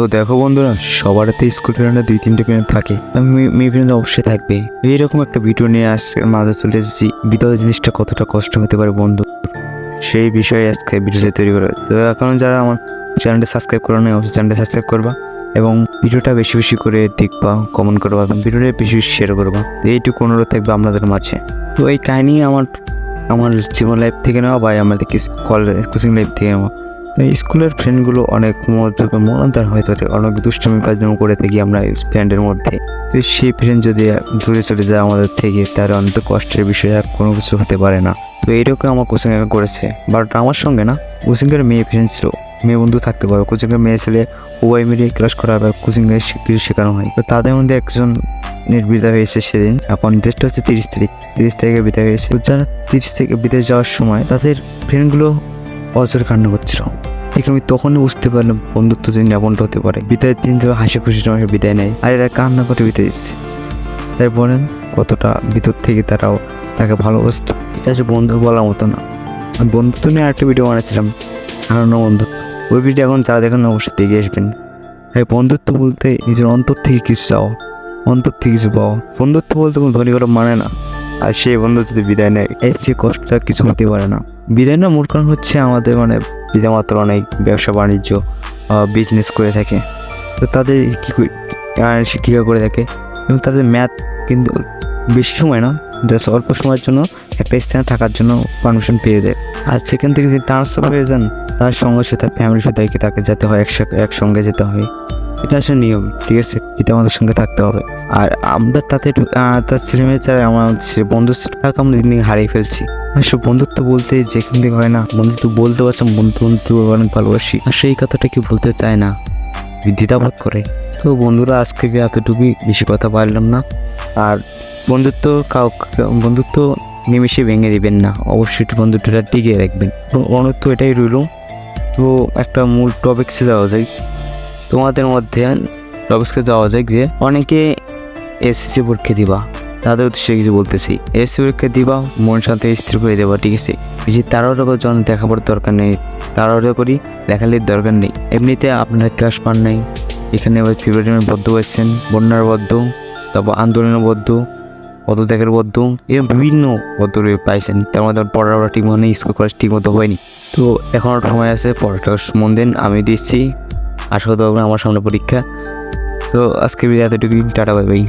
তো দেখো বন্ধুরা, সবারতে স্কুল ফ্রেন্ডে দুই তিনটে ফ্রেন্ড থাকে। মেয়ে- ফ্রেন্ড অবশ্যই থাকবে। এইরকম একটা ভিডিও নিয়ে আজকে মাঝে চলে এসেছি। বিতর জিনিসটা কতটা কষ্ট হতে পারে বন্ধু? সেই বিষয়ে আজকে ভিডিওটা তৈরি করা তো এখন যারা আমার চ্যানেলটা সাবস্ক্রাইব করো না অবশ্যই চ্যানেলটা সাবস্ক্রাইব করবা এবং ভিডিওটা বেশি বেশি করে দেখবা কমেন্ট করবা এবং ভিডিওটা বেশি বেশি শেয়ার করবা। এইটুকু অনুরোধ থাকবে আপনাদের মাঝে। তো এই কাহিনী আমার আমার জীবন লাইফ থেকে নেওয়া বা আমাদের কোচিং লাইফ থেকে নেওয়া? স্কুলের ফ্রেন্ডগুলো অনেক মনোযোগ হয়ে থাকে, অনেক দুষ্টমি কাজকর্ম করে থাকি আমরা ফ্রেন্ডের মধ্যে। তো সেই ফ্রেন্ড যদি দূরে চলে যায় আমাদের থেকে, তার অন্ত কষ্টের বিষয়ে আর কোনো কিছু হতে পারে না। তো এইরকম আমার কোচিং করেছে। বাট আমার সঙ্গে না কোচিংয়ের মেয়ে ফ্রেন্ড ছিল। মেয়ে বন্ধু থাকতে পারে। কোচিংয়ের মেয়ে ছেলে, উভয় মিলিয়ে ক্লাস করা বা কোচিংয়ে কিছু শেখানো হয়। তো তাদের মধ্যে একজন এর বিদায় হয়েছে সেদিন। এখন ডেটটা হচ্ছে তিরিশ তারিখ। তিরিশ তারিখে বিদায় হয়েছে। যারা তিরিশ থেকে বিদায় যাওয়ার সময় তাদের ফ্রেন্ডগুলো অজর কান্না করছিল ঠিক আমি তখনই বুঝতে পারলাম বন্ধুত্ব যে ন্যাপনটা হতে পারে। বিদায়ের দিন তো হাসি খুশি সময় বিদায় নেয়। আর এরা কান্না করে বিদায় দিচ্ছে। তাই বলেন, কতটা ভিতর থেকে তারাও তাকে ভালোবাসত। এটা হচ্ছে বন্ধু বলার মতো না। আর বন্ধুত্ব নিয়ে আরেকটা ভিডিও বানাচ্ছিলাম। হারানো বন্ধুত্ব। ওই ভিডিও এখন তারা দেখেন অবশ্যই দেখে আসবেন। তাই বন্ধুত্ব বলতে নিজের অন্তর থেকে কিছু চাও, অন্তর থেকে কিছু পাও। বন্ধুত্ব বলতে কোনো ধনী করে মানে না। আর সেই বন্ধু যদি বিদায় নেয়, এর চেয়ে কষ্টটা কিছু হতে পারে না। বিদায় না মূল কারণ হচ্ছে আমাদের মানে পিতামাত্র অনেক ব্যবসা, বাণিজ্য বিজনেস করে থাকে। তো তাদের কী শিক্ষিকা করে থাকে। এবং তাদের ম্যাথ কিন্তু বেশি সময় না জাস্ট অল্প সময়ের জন্য একটা স্থানে থাকার জন্য পারমিশন পেয়ে দেয়। আর সেখান থেকে যদি ট্রান্সফার হয়ে যান, তার সঙ্গে সাথে ফ্যামিলির সাথে তাকে যেতে হয় একসঙ্গে যেতে হয়। এটা আসলে নিয়ম, ঠিক আছে? পিতা আমাদের সঙ্গে থাকতে হবে। আর আমরা তাতে তার ছেলে মেয়ে ছাড়া আমার সে বন্ধুত্বটাকে আমরা দিন দিন হারিয়ে ফেলছি। আসলে বন্ধুত্ব বলতে যেখান থেকে হয় না, বন্ধুত্ব বলতে পারছেন বন্ধু বন্ধু অনেক ভালোবাসি। আর সেই কথাটা কি বলতে চায় না। দ্বিধাবোধ করে, তো বন্ধুরা আজকে এতটুকুই, বেশি কথা পারলাম না। আর বন্ধুত্ব কাউ বন্ধুত্ব নিমিশে ভেঙে দিবেন না। অবশ্যই বন্ধুত্বটা টিকিয়ে রাখবেন। তো এটাই রইল। তো একটা মূল টপিক্সে যাওয়া যায় তোমাদের মধ্যে টপিক্সে যাওয়া যায় যে অনেকে এসএসসি পরীক্ষা দিবা। তাদের উদ্দেশ্যে কিছু বলতেছি। এসএসসি পরীক্ষা দিবা, মন শান্তি স্থির করে দেবা, ঠিক আছে? বেশি তাড়াহুড়ো জন দেখাবার দরকার নেই তাড়াহুড়ো করি, দেখালির দরকার নেই। এমনিতে আপনার ক্লাস পান নাই, এখানে আবার ফেব্রুয়ারি বদ্ধ হয়েছেন, বন্যার বদ্ধ, তারপর আন্দোলনের বদ্ধ, পদত্যাগের বদ্ধ, এরকম বিভিন্ন বদ্ধ পাইছেন। তার মধ্যে পড়াটা ঠিক মতো স্কুল কলেজ ঠিক মতো হয়নি। তো এখনও সময় আছে, পড়াটা মন দিন, আমি দিচ্ছি। আশা করতে পারব আমার সামনে পরীক্ষা। তো আজকে বিদায় এতটুকুই টাটা বাই বাই